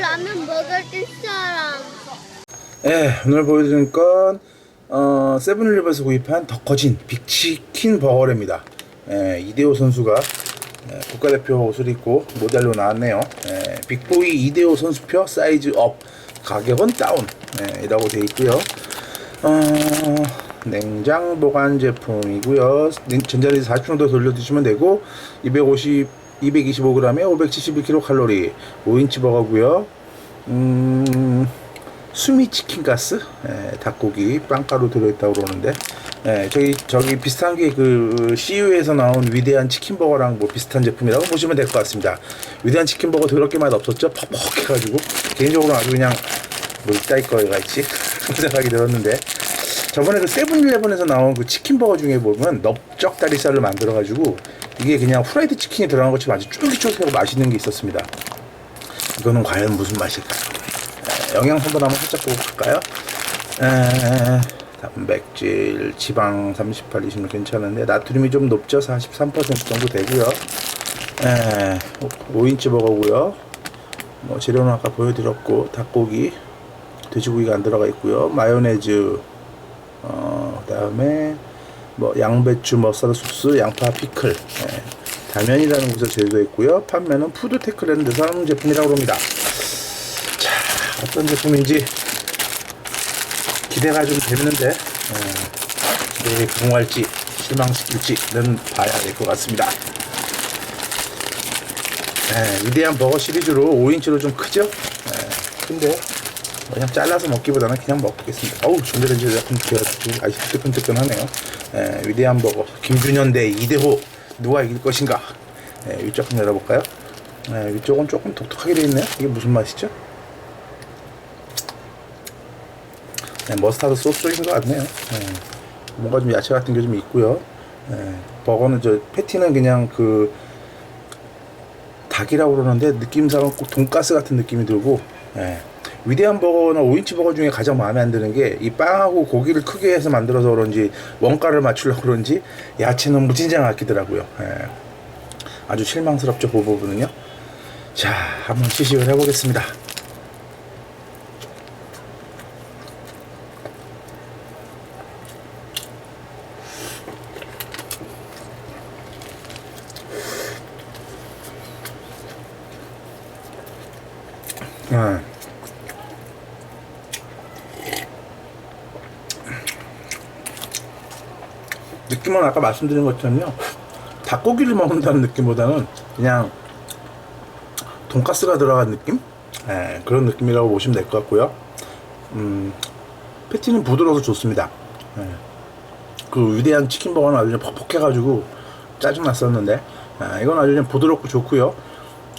라면 먹을 사람. 예, 오늘 보여드릴 건 어, 세븐일레븐에서 구입한 더 커진 빅치킨 버거입니다. 예, 이대호 선수가 예, 국가대표 옷을 입고 모델로 나왔네요. 예, 빅보이 이대호 선수표 사이즈 업 가격은 다운 예, 이라고 되어 있고요. 어, 냉장 보관 제품이고요. 냉- 전자레인지 40분 정도 돌려 드시면 되고 250 225g에 571kcal 칼로리 5인치 버거고요. 음, 수미 치킨 가스, 예, 닭고기, 빵가루 들어있다고 그러는데, 예, 저기, 저기 비슷한 게 그, CU에서 나온 위대한 치킨 버거랑 뭐 비슷한 제품이라고 보시면 될 것 같습니다. 위대한 치킨 버거 더럽게 맛 없었죠? 퍽퍽해가지고. 개인적으로 아주 그냥, 뭐 이따위 거가 있지? 생각이 들었는데, 저번에 그 세븐일레븐에서 나온 그 치킨 버거 중에 보면 넓적 다리살로 만들어가지고, 이게 그냥 후라이드 치킨이 들어간 것처럼 아주 쫄깃쫄깃하고 맛있는 게 있었습니다. 이거는 과연 무슨 맛일까요? 에, 영양소도 한번 살짝 보고 볼까요? 에, 단백질, 지방 38, 26 괜찮은데 나트륨이 좀 높죠? 43% 정도 되고요. 에, 5인치 버거고요. 뭐 재료는 아까 보여드렸고 닭고기, 돼지고기가 안 들어가 있고요. 마요네즈, 어, 그다음에 뭐 양배추, 머싸드 소스, 양파, 피클. 예, 다면이라는 곳에 제조되어 있고요. 판매는 푸드테크라는 데서 하는 제품이라고 합니다. 자, 어떤 제품인지 기대가 좀 되는데 예, 기대에 부응할지 실망시킬지는 봐야 될 것 같습니다. 예, 위대한 버거 시리즈로 5인치로 좀 크죠? 예, 근데 그냥 잘라서 먹기보다는 그냥 먹겠습니다. 어우, 전자레인지 약간 아주 뜨끈뜨끈하네요. 예, 위대한 버거 김준현 대 이대호 누가 이길 것인가? 예, 위쪽 한번 열어볼까요? 예, 위쪽은 조금 독특하게 되어 있네요. 이게 무슨 맛이죠? 네, 머스타드 소스인 것 같네요. 예, 뭔가 좀 야채 같은 게 좀 있고요. 예, 버거는 저 패티는 그냥 그 닭이라고 그러는데 느낌상은 꼭 돈가스 같은 느낌이 들고 예. 위대한 버거나 5인치 버거 중에 가장 마음에 안 드는 게 이 빵하고 고기를 크게 해서 만들어서 그런지 원가를 맞추려고 그런지 야채는 무진장 아끼더라고요 예. 아주 실망스럽죠 그 부분은요 자 한번 시식을 해보겠습니다 아. 느낌은 아까 말씀드린 것처럼요. 닭고기를 먹는다는 느낌보다는 그냥 돈가스가 들어간 느낌? 예, 그런 느낌이라고 보시면 될 것 같고요. 음, 패티는 부드러워서 좋습니다. 예. 그 위대한 치킨버거는 아주 퍽퍽해가지고 짜증났었는데 아, 이건 아주 부드럽고 좋고요.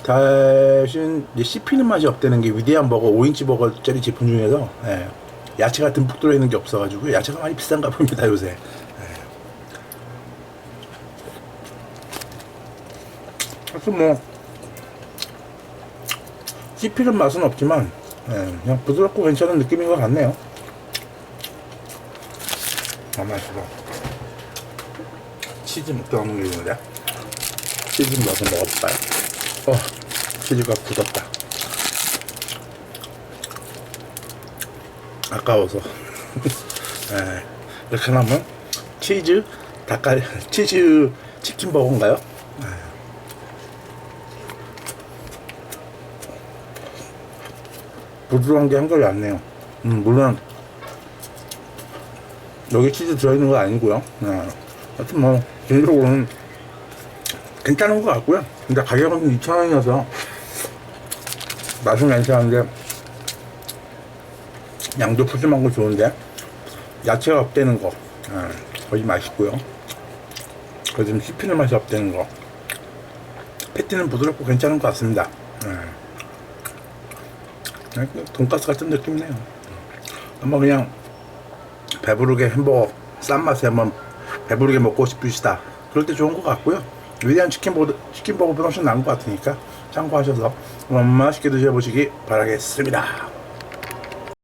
대신 씹히는 맛이 없다는 게 위대한 버거 5인치 버거짜리 제품 중에서 예, 야채가 듬뿍 들어있는 게 없어가지고 야채가 많이 비싼가 봅니다 요새 하여튼 뭐 씹히는 맛은 없지만 예, 그냥 부드럽고 괜찮은 느낌인 것 같네요. 아 맛있어. 치즈 게 있는데 치즈 넣어서 먹어볼까요? 어 치즈가 굳었다. 아까워서. 예, 이렇게 하면 치즈 닭가리 치즈 치킨 버거인가요? 부드러운 게 한결이 안 나요. 음, 물론 여기 치즈 들어있는 거 아니고요. 네. 하여튼 뭐 개인적으로는 괜찮은 것 같고요. 근데 가격은 2,000원이어서 맛은 괜찮은데 양도 푸짐한 거 좋은데 야채가 없다는 거 네. 거의 맛있고요. 그좀 씹히는 맛이 없다는 거 패티는 부드럽고 괜찮은 것 같습니다. 네. 돈가스 같은 느낌이네요. 한번 그냥 배부르게 햄버거 싼 맛에 한번 배부르게 먹고 싶으시다. 그럴 때 좋은 것 같고요. 위대한 치킨버거, 치킨버거보다 훨씬 나은 것 같으니까 참고하셔서 맛있게 드셔보시기 바라겠습니다.